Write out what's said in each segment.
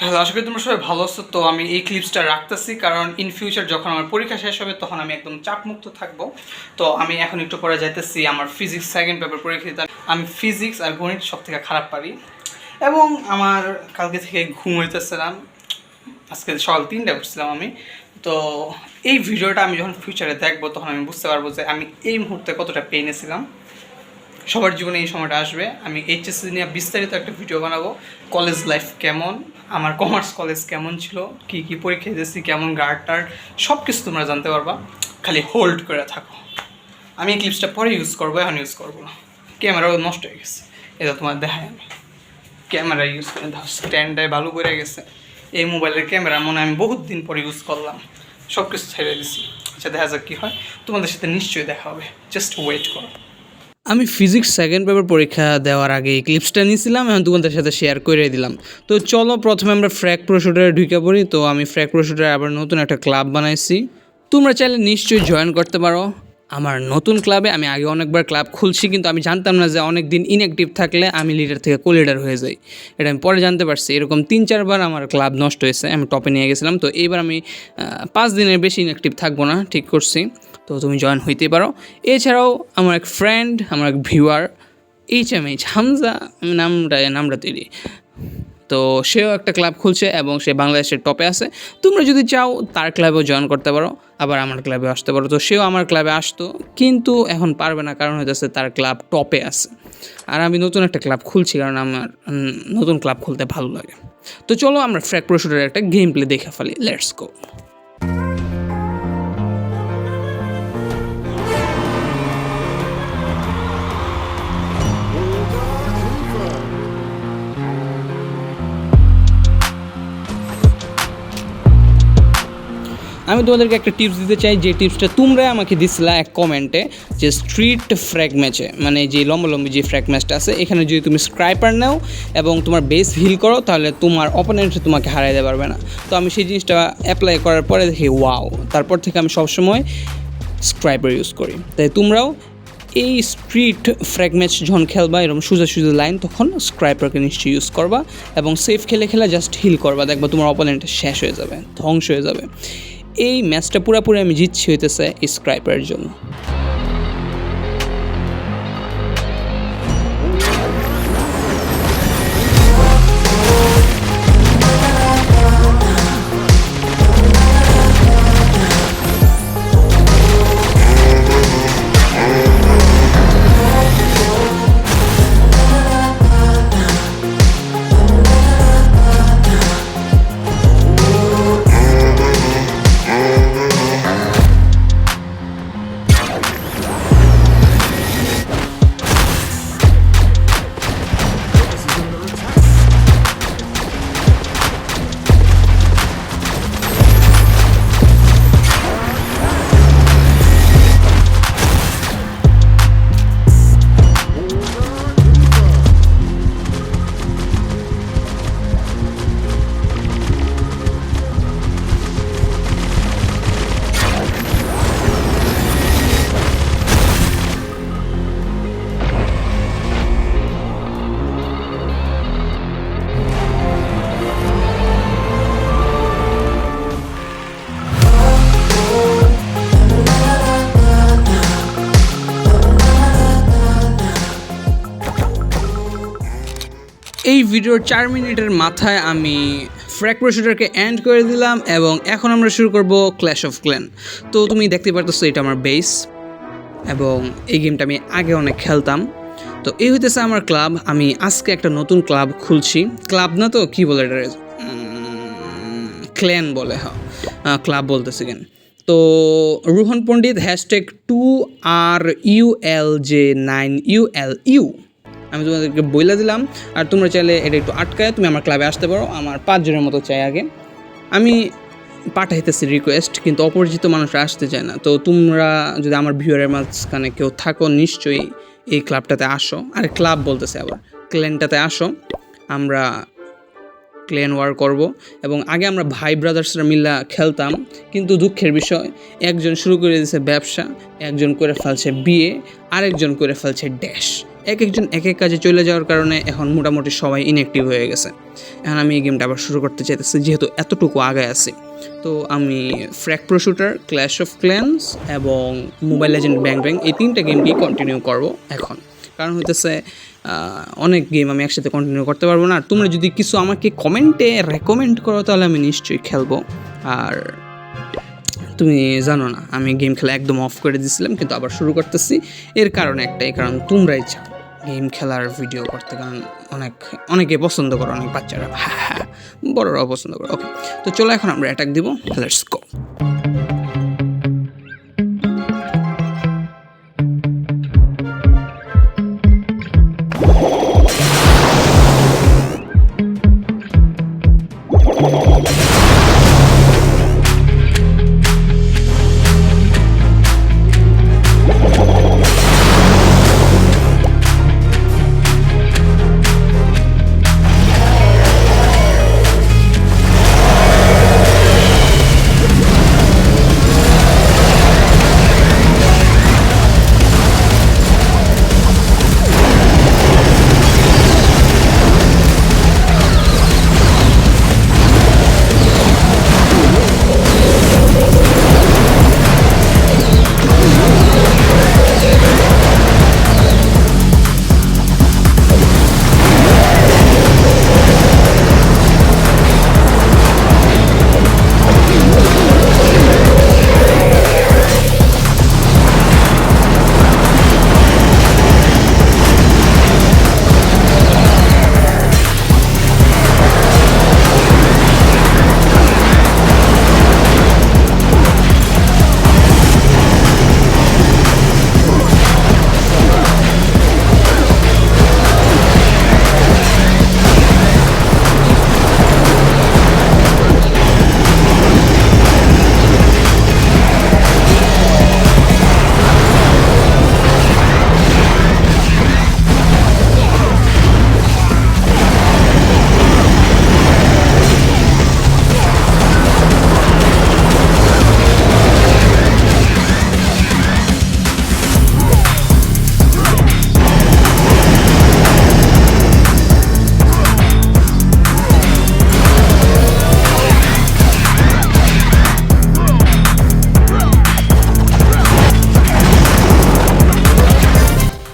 Hello আশা করি তোমরা সবাই ভালো আছো। তো আমি এই ক্লিপসটা রাখতেছি, কারণ ইন ফিউচার যখন আমার পরীক্ষা শেষ হবে, তখন আমি একদম চাপমুক্ত থাকব। তো আমি এখন একটু পরে যাইতেছি আমার ফিজিক্স সেকেন্ড পেপার পরীক্ষা দিতে আমি ফিজিক্স আর গণিত সব থেকে খারাপ পারি। এবং আমার কালকে থেকে ঘুম হইতেছিলাম আজকে সকাল তিনটা উঠছিলাম আমি। তো এই ভিডিওটা আমি যখন ফিউচারে দেখব, তখন আমি বুঝতে পারব যে আমি এই মুহূর্তে কতটা পেইনে ছিলাম। সবার জীবনে এই সময়টা আসবে। আমি এইচএসসি নিয়ে বিস্তারিত একটা ভিডিও বানাবো। কলেজ লাইফ কেমন? আমার কমার্স কলেজ কেমন ছিল? কি কি পরীক্ষা দিয়েছি? কেমন গার্ড টার্ড সব কিছু তোমরা জানতে পারবা। খালি হোল্ড করে থাকো। আমি এই ক্লিপসটা পরে ইউজ করব, এখন ইউজ করব না। ক্যামেরাও নষ্ট হয়ে গেছে। এটা তোমার দেখায় আমি। ক্যামেরা ইউজ করে ধর স্ট্যান্ডটায় ভালো করে গেছে। এই মোবাইলের ক্যামেরা মনে আমি বহুত দিন পরে ইউজ করলাম। সব কিছু ছেড়ে দিছি। আচ্ছা দেখা যাক কী হয়। তোমাদের সাথে নিশ্চয়ই দেখা হবে। জাস্ট ওয়েট করো। আমি ফিজিক্স সেকেন্ড পেপার পরীক্ষা দেওয়ার আগে এই ক্লিপসটা নিয়েছিলাম, এখন তোমাদের সাথে শেয়ার করে দিলাম। তো চলো প্রথমে আমরা ফ্র্যাক প্রোশুটারে ঢুকে পড়ি। তো আমি ফ্র্যাক প্রোশুটারে আবার নতুন একটা ক্লাব বানাইছি। তোমরা চাইলে নিশ্চয়ই জয়েন করতে পারো। আমার নতুন ক্লাবে আমি আগে অনেকবার ক্লাব খুলছি, কিন্তু আমি জানতাম না যে অনেক দিন ইনঅ্যাক্টিভ থাকলে আমি লিডার থেকে কো লিডার হয়ে যাই। এটা আমি পরে জানতে পারছি। এরকম তিন, চারবার আমার ক্লাব নষ্ট হয়েছে, আমি টপে নিয়ে গেছিলাম। তো এইবার আমি পাঁচ দিনের বেশি ইনঅ্যাক্টিভ থাকব না, ঠিক করছি। তো তুমি জয়েন হইতে পারো। এছাড়াও আমার এক ফ্রেন্ড আমার এক viewer H M H Hamza নামটা নামটা তৈরি। তো সেও একটা ক্লাব খুলছে এবং সে বাংলাদেশের টপে আছে। তোমরা যদি চাও, তার ক্লাবেও জয়েন করতে পারো, আবার আমার ক্লাবে আসতে পারো। তো সেও আমার ক্লাবে আসতো, কিন্তু এখন পারবে না, কারণ হইতেছে তার ক্লাব টপে আছে। আর আমি নতুন একটা ক্লাব খুলছি, কারণ আমার নতুন ক্লাব খুলতে ভালো লাগে। তো চলো আমরা ফ্র্যাক প্রোশুটের একটা গেম প্লে দেখে ফেলি। লেটস গো আমি তোমাদেরকে একটা টিপস দিতে চাই, যে টিপসটা তোমরা আমাকে দিছিলা এক কমেন্টে যে স্ট্রিট ফ্র্যাগ ম্যাচে মানে যে লম্বা লম্বি যে ফ্র্যাগ ম্যাচটা আছে, এখানে যদি তুমি স্ক্রাইপার নাও এবং তোমার বেস হিল করো, তাহলে তোমার অপোনেন্ট তোমাকে হারাই দিতে পারবে না। তো আমি সেই জিনিসটা অ্যাপ্লাই করার পরে দেখি ওয়াও তারপর থেকে আমি সবসময় স্ক্রাইপার ইউজ করি। তাই তোমরাও এই স্ট্রিট ফ্র্যাগ ম্যাচ যখন খেলবা, এরকম সোজা সোজা লাইন তখন স্ক্রাইপারকে নিশ্চয়ই ইউজ করবা এবং সেফ খেলে খেলে জাস্ট হিল করবা। দেখবা তোমার অপোনেন্ট শেষ হয়ে যাবে, ধ্বংস হয়ে যাবে। এই ম্যাচটা পুরাপুরি আমি জিতছি হইতেছে স্ক্রাইপারের জন্য। এই ভিডিওর চার মিনিটের মাথায় আমি ফ্র্যাক প্রোশুটারকে এন্ড করে দিলাম এবং এখন আমরা শুরু করব ক্ল্যাশ অফ ক্ল্যান তো তুমি দেখতে পারতেছো এটা আমার বেস এবং এই গেমটা আমি আগে অনেক খেলতাম। তো এই হইতেছে আমার ক্লাব আমি আজকে একটা নতুন ক্লাব খুলছি। ক্লাব না তো? কী বলে এটা ক্ল্যান বলে হ্যাঁ ক্লাব বলতেছে কেন তো Ruhan Pandit hashtag two R U L J nine U L U আমি তোমাদেরকে বইলা দিলাম, আর তোমরা চাইলে এটা একটু আটকায় তুমি আমার ক্লাবে আসতে পারো, আমার পাঁচজনের মতো চাই আগে। আমি পাঠাইতেছি রিকোয়েস্ট কিন্তু অপরিচিত মানুষরা আসতে চায় না। তো তোমরা যদি আমার ভিউয়ারের মাঝখানে কেউ থাকো, নিশ্চয়ই এই ক্লাবটাতে আসো। আর ক্লাব বলতেছে আবার ক্লেনটাতে আসো। আমরা ক্লেন ওয়ার করব, এবং আগে আমরা ভাই ব্রাদার্সরা মিল্লা খেলতাম, কিন্তু দুঃখের বিষয়, একজন শুরু করে দিয়েছে ব্যবসা, একজন করে ফেলছে বিয়ে, আরেকজন করে ফেলছে ড্যাশ এক একজন এক এক কাজে চলে যাওয়ার কারণে এখন মোটামুটি সবাই ইনঅ্যাক্টিভ হয়ে গেছে। এখন আমি এই গেমটা আবার শুরু করতে চাইতেছি, যেহেতু এতটুকু আগে আছি। তো আমি ফ্র্যাক pro shooter clash of clans এবং মোবাইল লেজেন্ড ব্যাং ব্যাং এই তিনটা গেমকেই কন্টিনিউ করব এখন? কারণ হইতেছে অনেক গেম আমি একসাথে কন্টিনিউ করতে পারব না। আর তোমরা যদি কিছু আমাকে কমেন্টে রেকমেন্ড করো, তাহলে আমি নিশ্চয়ই খেলব। আর তুমি জানো না, আমি গেম খেলা একদম অফ করে দিয়েছিলাম কিন্তু আবার শুরু করতেছি। এর কারণ একটাই, কারণ তোমরাই চাও গেম খেলার ভিডিও করতে কারণ অনেক, অনেকে পছন্দ করো, অনেক বাচ্চারা। হ্যাঁ হ্যাঁ বড়রাও পছন্দ করো। ওকে তো চলো এখন আমরা অ্যাটাক দিব। লেটস গো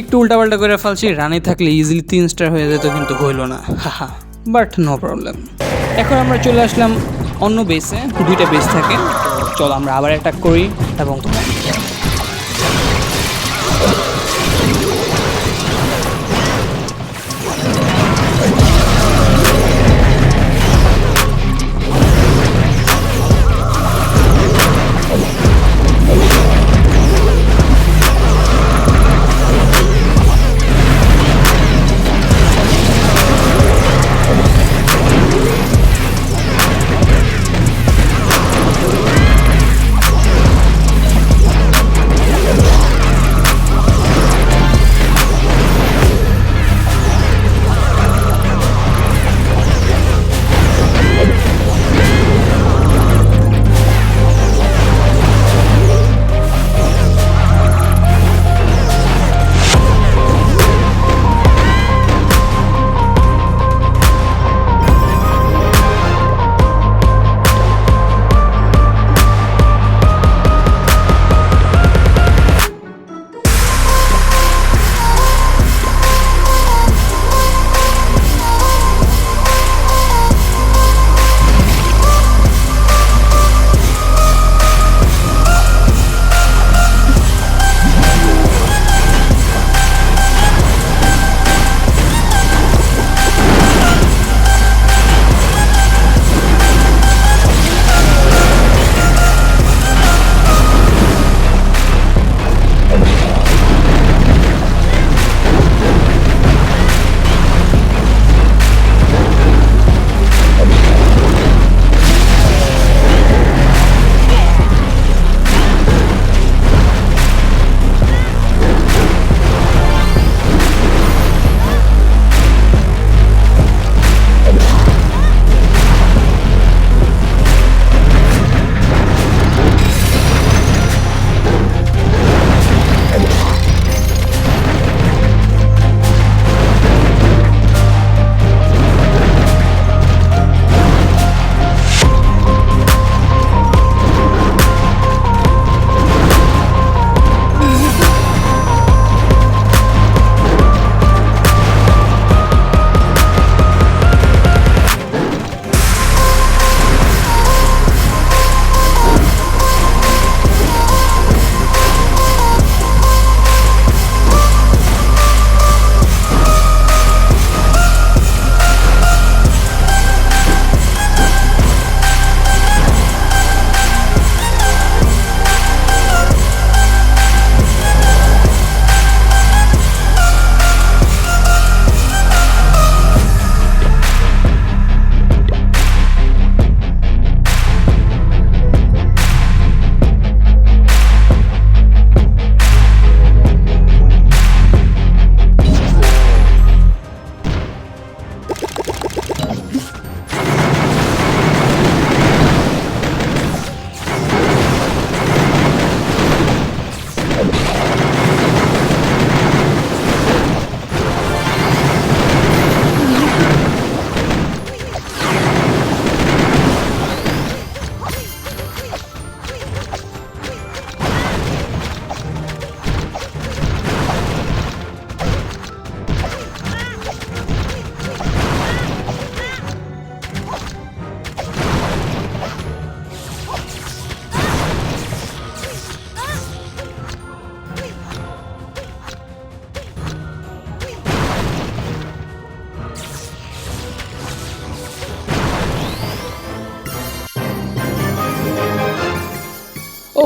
একটু উল্টাপাল্টা করে ফেলছি, রানে থাকলে ইজিলি তিন স্টার হয়ে যেত, কিন্তু হইল না। হাহা বাট নো প্রবলেম এখন আমরা চলে আসলাম অন্য বেসে দুইটা বেস থাকে চলো আমরা আবার অ্যাটাক করি এবং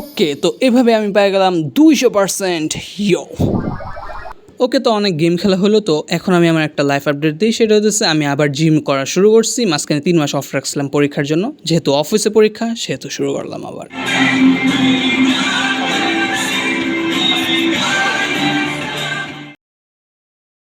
ওকে, তো এভাবে আমি পেয়ে গেলাম দুইশো পার্সেন্ট ইয়ো ওকে তো অনেক গেম খেলা হলো, তো এখন আমি আমার একটা লাইফ আপডেট দিই, সেটা হচ্ছে আমি আবার জিম করা শুরু করছি, মাঝখানে তিন মাস অফ রাখছিলাম পরীক্ষার জন্য, যেহেতু অফিসে পরীক্ষা, সেহেতু শুরু করলাম আবার।